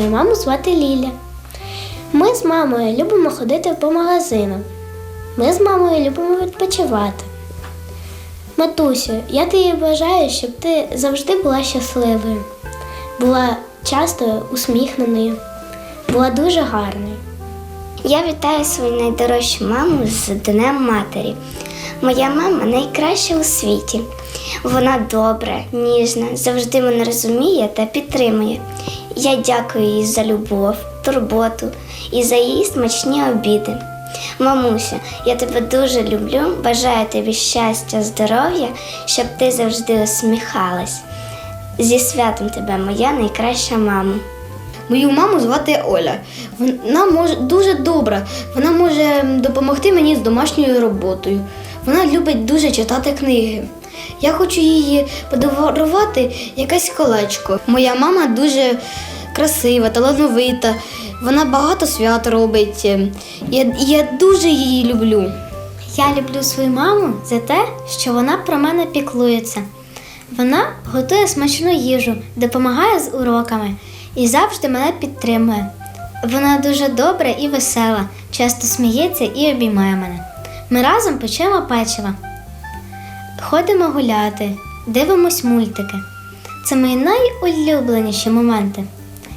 маму звати Ліля. Ми з мамою любимо ходити по магазинам. Ми з мамою любимо відпочивати. Матусю, я тобі бажаю, щоб ти завжди була щасливою, була часто усміхненою, була дуже гарною. Я вітаю свою найдорожчу маму з Днем Матері. Моя мама найкраща у світі. Вона добра, ніжна, завжди мене розуміє та підтримує. Я дякую їй за любов, турботу і за її смачні обіди. Мамуся, я тебе дуже люблю, бажаю тобі щастя, здоров'я, щоб ти завжди усміхалась. Зі святом тебе, моя найкраща мама. Мою маму звати Оля. Вона може дуже добра. Вона може допомогти мені з домашньою роботою. Вона любить дуже читати книги. Я хочу їй подарувати якесь колечко. Моя мама дуже красива, талановита. Вона багато свят робить. Я, я дуже її люблю. Я люблю свою маму за те, що вона про мене піклується. Вона готує смачну їжу, допомагає з уроками і завжди мене підтримує. Вона дуже добра і весела, часто сміється і обіймає мене. Ми разом печемо печиво, ходимо гуляти, дивимось мультики. Це мої найулюбленіші моменти.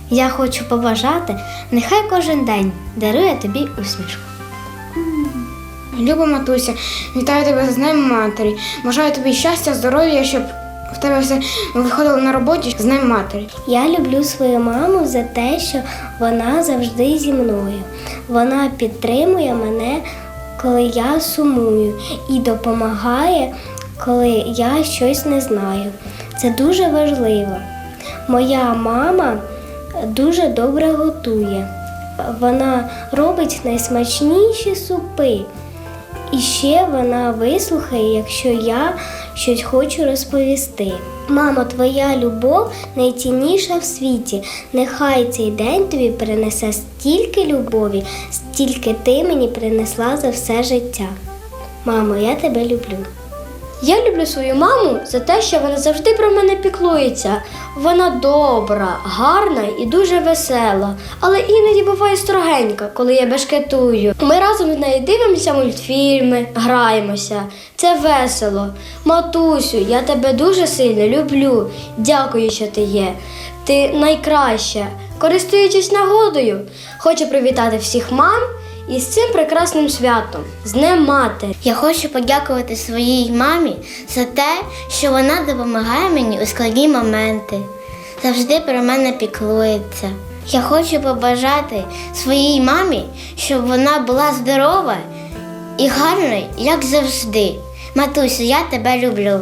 Я хочу побажати, нехай кожен день дарує тобі усмішку. Люба матуся, вітаю тебе з Днем матері. Бажаю тобі щастя, здоров'я, щоб в тебе все виходило на роботі з Днем матері. Я люблю свою маму за те, що вона завжди зі мною. Вона підтримує мене, коли я сумую, і допомагає, коли я щось не знаю. Це дуже важливо. Моя мама дуже добре готує. Вона робить найсмачніші супи. І ще вона вислухає, якщо я щось хочу розповісти. Мамо, твоя любов найцінніша в світі. Нехай цей день тобі принесе стільки любові, стільки ти мені принесла за все життя. Мамо, я тебе люблю. Я люблю свою маму за те, що вона завжди про мене піклується. Вона добра, гарна і дуже весела, але іноді буває строгенька, коли я бешкетую. Ми разом з нею дивимося мультфільми, граємося. Це весело. Матусю, я тебе дуже сильно люблю. Дякую, що ти є. Ти найкраща. Користуючись нагодою, хочу привітати всіх мам із цим прекрасним святом з Днем Матері. Я хочу подякувати своїй мамі за те, що вона допомагає мені у складні моменти, завжди про мене піклується. Я хочу побажати своїй мамі, щоб вона була здорова і гарна, як завжди. Матусю, я тебе люблю.